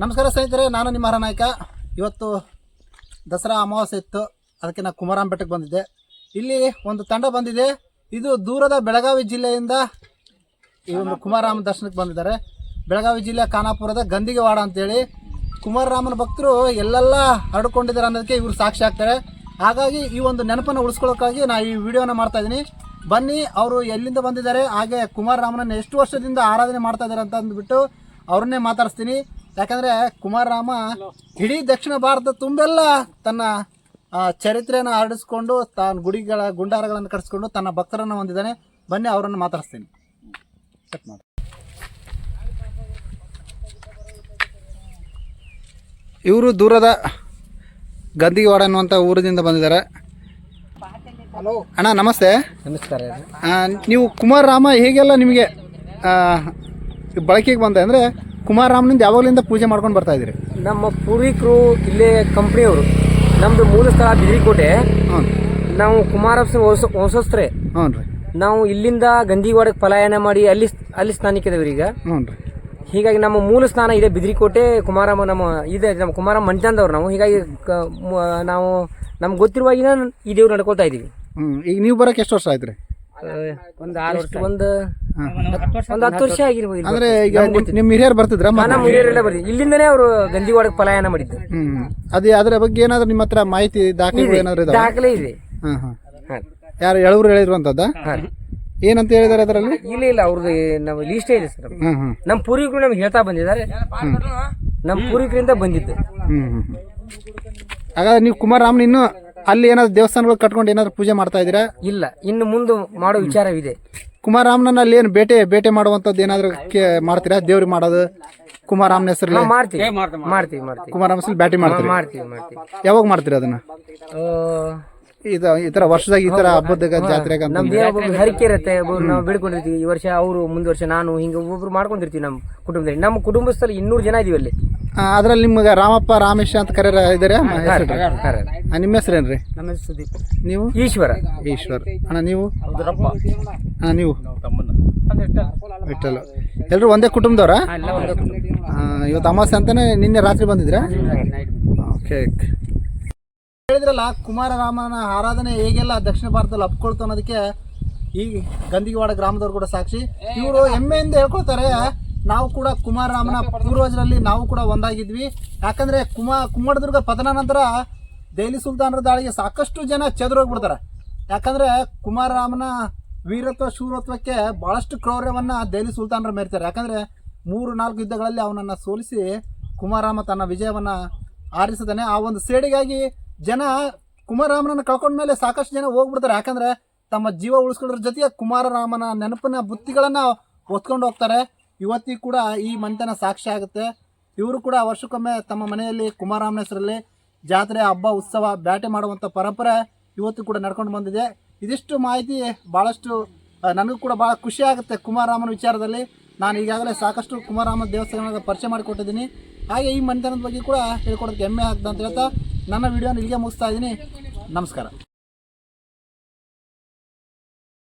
ನಮಸ್ಕಾರ ಸ್ನೇಹಿತರೆ, ನಾನು ನಿಮ್ಮ ನಾಯಕ. ಇವತ್ತು ದಸರಾ ಅಮಾವಾಸ್ಯೆ ಇತ್ತು, ಅದಕ್ಕೆ ನಾನು ಕುಮಾರಾಮ್ ಬೆಟ್ಟಕ್ಕೆ ಬಂದಿದ್ದೆ. ಇಲ್ಲಿ ಒಂದು ತಂಡ ಬಂದಿದೆ. ಇದು ದೂರದ ಬೆಳಗಾವಿ ಜಿಲ್ಲೆಯಿಂದ ಈ ಒಂದು ಕುಮಾರರಾಮ ದರ್ಶನಕ್ಕೆ ಬಂದಿದ್ದಾರೆ. ಬೆಳಗಾವಿ ಜಿಲ್ಲೆ ಖಾನಾಪುರದ ಗಂದಿಗೆವಾಡ ಅಂತೇಳಿ. ಕುಮಾರರಾಮನ ಭಕ್ತರು ಎಲ್ಲೆಲ್ಲ ಹರಡ್ಕೊಂಡಿದ್ದಾರೆ ಅನ್ನೋದಕ್ಕೆ ಇವರು ಸಾಕ್ಷಿ ಆಗ್ತಾರೆ. ಹಾಗಾಗಿ ಈ ಒಂದು ನೆನಪನ್ನು ಉಳಿಸ್ಕೊಳ್ಳೋಕ್ಕಾಗಿ ನಾನು ಈ ವಿಡಿಯೋನ ಮಾಡ್ತಾ ಇದ್ದೀನಿ. ಬನ್ನಿ, ಅವರು ಎಲ್ಲಿಂದ ಬಂದಿದ್ದಾರೆ, ಹಾಗೆ ಕುಮಾರರಾಮನನ್ನು ಎಷ್ಟು ವರ್ಷದಿಂದ ಆರಾಧನೆ ಮಾಡ್ತಾ ಇದ್ದಾರೆ ಅಂತ ಅಂದ್ಬಿಟ್ಟು ಅವ್ರನ್ನೇ ಮಾತಾಡಿಸ್ತೀನಿ. ಯಾಕಂದರೆ ಕುಮಾರರಾಮ ಇಡೀ ದಕ್ಷಿಣ ಭಾರತ ತುಂಬೆಲ್ಲ ತನ್ನ ಚರಿತ್ರೆಯನ್ನು ಆಡಿಸ್ಕೊಂಡು ತಾನು ಗುಡಿಗಳ ಗುಂಡಾರಗಳನ್ನು ಕಟ್ಸ್ಕೊಂಡು ತನ್ನ ಭಕ್ತರನ್ನು ಹೊಂದಿದ್ದಾನೆ. ಬನ್ನಿ ಅವರನ್ನು ಮಾತಾಡಿಸ್ತೀನಿ. ಚೆಕ್ ಮಾಡಿ. ಇವರು ದೂರದ ಗಂದಿಗೆವಾಡ ಅನ್ನುವಂಥ ಊರಿನಿಂದ ಬಂದಿದ್ದಾರೆ. ಹಲೋ ಅಣ್ಣ ನಮಸ್ತೆ. ನಮಸ್ಕಾರ. ನೀವು ಕುಮಾರರಾಮ ಹೇಗೆಲ್ಲ ನಿಮಗೆ ಬಳಕೆಗೆ ಬಂದೆ ಅಂದರೆ ಕುಮಾರರಾಮನಿಂದ ಯಾವಾಗಲಿಂದ ಪೂಜೆ ಮಾಡ್ಕೊಂಡು ಬರ್ತಾ ಇದ್ದೀರಿ? ನಮ್ಮ ಪೂರ್ವಿಕರು ಇಲ್ಲೇ ಕಂಪ್ನಿಯವರು. ನಮ್ದು ಮೂಲ ಸ್ಥಳ ಬಿದ್ರಿಕೋಟೆ. ನಾವು ವಂಶ ವಂಶಸ್ಥರೇ. ಹ್ಞೂ ರೀ. ನಾವು ಇಲ್ಲಿಂದ ಗಂಧಿವಾಡಕ್ಕೆ ಪಲಾಯನ ಮಾಡಿ ಅಲ್ಲಿ ಅಲ್ಲಿ ಸ್ನಾನಿಕ್ಕಿದೇವ್ರಿ ಈಗ. ಹ್ಞೂ ರೀ. ಹೀಗಾಗಿ ನಮ್ಮ ಮೂಲ ಸ್ಥಾನ ಇದೆ ಬಿದ್ರಿಕೋಟೆ ಕುಮಾರಮ್ಮ ನಮ್ಮ ಇದೆ ನಮ್ಮ ಕುಮಾರ ಮಂಟಂದವ್ರು ನಾವು. ಹೀಗಾಗಿ ನಾವು ನಮ್ಗೆ ಗೊತ್ತಿರುವಾಗಿನ ಈ ದೇವ್ರು ನಡ್ಕೊಳ್ತಾ ಇದೀವಿ ಹ್ಞೂ. ಈಗ ನೀವು ಬರೋಕೆ ಎಷ್ಟು ವರ್ಷ ಆಯ್ತು ರೀ? ಒಂದು ಆರು ವರ್ಷ ಒಂದು ಒಂದು ಹತ್ತು ವರ್ಷ ಆಗಿರ್ಬೋದು ಅಂದ್ರೆ ಈಗ ನಿಮ್- ನಿಮ್ಮ ಹಿರಿಯರು ಬರ್ತಿದ್ರ ನಮ್ಮ ಹಿರಿಯರೆಲ್ಲ ಬರ್ತೀವಿ ಇಲ್ಲಿಂದನೇ ಅವರು ಗಂಜಿವಾಡಕ್ಕೆ ಪಲಾಯನ ಮಾಡಿದ್ದು. ಹ್ಞೂ ಅದೇ ಅದರ ಬಗ್ಗೆ ಏನಾದರೂ ನಿಮ್ಮ ಹತ್ರ ಮಾಹಿತಿ ದಾಖಲೆ ಏನಾದರೂ ಇದಾವೆ? ದಾಖಲೆ ಇದೆ. ಹಾಂ ಹಾಂ. ಹಾಂ. ಯಾರು ಎಳವರು ಹೇಳಿರುವಂತದ್ದ ಏನಂತ ಹೇಳಿದಾರೆ ಅದರಲ್ಲಿ? ಇಲ್ಲ ಇಲ್ಲ ಅವ್ರದ್ದು ನಮ್ಮ ಲೀಸ್ಟೇ ಇದೆ ಸರ್ ಹ್ಞೂ ಹ್ಞೂ ನಮ್ಮ ಪೂರ್ವಿಕರು ನಮ್ಗೆ ಹೇಳ್ತಾ ಬಂದಿದ್ದಾರೆ. ನಮ್ಮ ಪೂರ್ವಿಕರಿಂದ ಬಂದಿದ್ದು. ಹಾಗಾದ್ರೆ ನೀವು ಕುಮಾರ್ ರಾಮ್ ಇನ್ನೂ ಅಲ್ಲಿ ಏನಾದ್ರು ದೇವಸ್ಥಾನಗಳು ಕಟ್ಕೊಂಡು ಏನಾದ್ರು ಪೂಜೆ ಮಾಡ್ತಾ ಇದ್ದೀರಾ? ಇಲ್ಲ ಇನ್ನು ಮುಂದೆ ಮಾಡೋ ವಿಚಾರವಿದೆ. ಕುಮಾರರಾಮನ ಅಲ್ಲಿ ಏನು ಬೇಟೆ ಬೇಟೆ ಮಾಡುವಂಥದ್ದು ಏನಾದ್ರು ಕೇ- ಮಾಡ್ತೀರಾ? ದೇವ್ರಿಗೆ ಮಾಡೋದು ಕುಮಾರಾಮ್ನ ಹೆಸರಲ್ಲಿ? ಮಾಡ್ತೀವಿ. ಮಾಡ್ತೀವಿ ಮಾಡ್ತೀವಿ. ಕುಮಾರರಾಮ ಹೆಸರಲ್ಲಿ ಬ್ಯಾಟಿ ಮಾಡ್ತೀರಿ? ಮಾಡ್ತೀವಿ ಮಾಡ್ತೀವಿ. ಯಾವಾಗ ಮಾಡ್ತೀರಾ ಅದನ್ನ? ಆ, ಇದು ಈ ಥರ ವರ್ಷದಾಗ ಈ ತರ ಹಬ್ಬದಾಗ ಜಾತ್ರೆಗ ಅಂತ ನಮ್ದು ಏನೋ ಒಬ್ಬೊಬ್ರು ಹರಿಕೆ ಇರುತ್ತೆ ನಾವು ಬೇಡ್ಕೊಂಡಿರ್ತೀವಿ. ಈ ವರ್ಷ ಅವರು ಮುಂದೆ ವರ್ಷ ನಾನು ಹಿಂಗೆ ಒಬ್ಬೊಬ್ರು ಮಾಡ್ಕೊಂಡಿರ್ತೀವಿ ನಮ್ಮ ಕುಟುಂಬದಲ್ಲಿ. ನಮ್ಮ ಕುಟುಂಬಸ್ಥರಲ್ಲಿ ಇನ್ನೂರು ಜನ ಇದೀವಿ ಅಲ್ಲಿ. ಅದ್ರಲ್ಲಿ ನಿಮ್ಗೆ ರಾಮಪ್ಪ ರಾಮೇಶ ಅಂತ ಕರೆಯರ ಇದಾರೆ? ನಿಮ್ಮ ಹೆಸರೇನ್ರಿ ನಮ್ಮ ಹೆಸರು ಸುದೀಪ್. ನೀವು? ಈಶ್ವರ. ಈಶ್ವರ. ಅಣ್ಣ ನೀವು? ಅಣ್ಣ ನೀವು? ವಿಠಲ್ ಎಲ್ಲರೂ ಒಂದೇ ಕುಟುಂಬದವರ? ಇವತ್ತು ಅಮಾವಾಸ್ಯೆ ಅಂತಾನೆ ನಿನ್ನೆ ರಾತ್ರಿ ಬಂದಿದ್ರಾ? ಓಕೆ. ಹೇಳಿದ್ರಲ್ಲ ಕುಮಾರರಾಮನ ಆರಾಧನೆ ಹೇಗೆಲ್ಲ ದಕ್ಷಿಣ ಭಾರತದಲ್ಲಿ ಅಪ್ಕೊಳ್ತು ಅನ್ನೋದಕ್ಕೆ ಈ ಗಂದಿಗವಾಡ ಗ್ರಾಮದವ್ರು ಕೂಡ ಸಾಕ್ಷಿ. ಇವರು ಹೆಮ್ಮೆಯಿಂದ ಹೇಳ್ಕೊಳ್ತಾರೆ ನಾವು ಕೂಡ ಕುಮಾರರಾಮನ ಪೂರ್ವಜರಲ್ಲಿ ನಾವು ಕೂಡ ಒಂದಾಗಿದ್ವಿ. ಯಾಕಂದ್ರೆ ಕುಮಾ ಕುಮ್ಮಡದುರ್ಗ ಪತನ ನಂತರ ದೆಹಲಿ ಸುಲ್ತಾನರ ದಾಳಿಗೆ ಸಾಕಷ್ಟು ಜನ ಚದುರೋಗ್ಬಿಡ್ತಾರೆ. ಯಾಕಂದ್ರೆ ಕುಮಾರರಾಮನ ವೀರತ್ವ ಶೂರತ್ವಕ್ಕೆ ಬಹಳಷ್ಟು ಕ್ರೌರ್ಯವನ್ನ ದೆಹಲಿ ಸುಲ್ತಾನರು ಮೇರ್ತಾರೆ. ಯಾಕಂದ್ರೆ ಮೂರು ನಾಲ್ಕು ಯುದ್ಧಗಳಲ್ಲಿ ಅವನನ್ನ ಸೋಲಿಸಿ ಕುಮಾರರಾಮ ತನ್ನ ವಿಜಯವನ್ನ ಆರಿಸಿದಾನೆ. ಆ ಒಂದು ಸೇಡಿಗಾಗಿ ಜನ ಕುಮಾರರಾಮನನ್ನು ಕಳ್ಕೊಂಡ ಮೇಲೆ ಸಾಕಷ್ಟು ಜನ ಹೋಗ್ಬಿಡ್ತಾರೆ. ಯಾಕಂದ್ರೆ ತಮ್ಮ ಜೀವ ಉಳಿಸ್ಕೊಳ್ಳೋದ್ರ ಜೊತೆಗೆ ಕುಮಾರರಾಮನ ನೆನಪಿನ ಬುತ್ತಿಗಳನ್ನ ಹೊತ್ಕೊಂಡು ಹೋಗ್ತಾರೆ. ಇವತ್ತಿಗೂ ಕೂಡ ಈ ಮಂತನ ಸಾಕ್ಷಿ ಆಗುತ್ತೆ. ಇವರು ಕೂಡ ವರ್ಷಕ್ಕೊಮ್ಮೆ ತಮ್ಮ ಮನೆಯಲ್ಲಿ ಕುಮಾರರಾಮನ ಹೆಸರಲ್ಲಿ ಜಾತ್ರೆ, ಹಬ್ಬ, ಉತ್ಸವ ಬ್ಯಾಟೆ ಮಾಡುವಂಥ ಪರಂಪರೆ ಇವತ್ತು ಕೂಡ ನಡ್ಕೊಂಡು ಬಂದಿದೆ. ಇದಿಷ್ಟು ಮಾಹಿತಿ ಭಾಳಷ್ಟು ನನಗೂ ಕೂಡ ಭಾಳ ಖುಷಿ ಆಗುತ್ತೆ ಕುಮಾರರಾಮನ ವಿಚಾರದಲ್ಲಿ. ನಾನು ಈಗಾಗಲೇ ಸಾಕಷ್ಟು ಕುಮಾರರಾಮ ದೇವಸ್ಥಾನದ ಪರಿಚಯ ಮಾಡಿಕೊಟ್ಟಿದ್ದೀನಿ. ಹಾಗೆ ಈ ಮನೆತನದ ಬಗ್ಗೆ ಕೂಡ ಹೇಳ್ಕೊಡೋದಕ್ಕೆ ಹೆಮ್ಮೆ ಆಗ್ತದೆ ಅಂತ ಹೇಳ್ತಾ ನನ್ನ ವಿಡಿಯೋನ ಇಲ್ಲಿಗೆ ಮುಗಿಸ್ತಾ ಇದ್ದೀನಿ. ನಮಸ್ಕಾರ.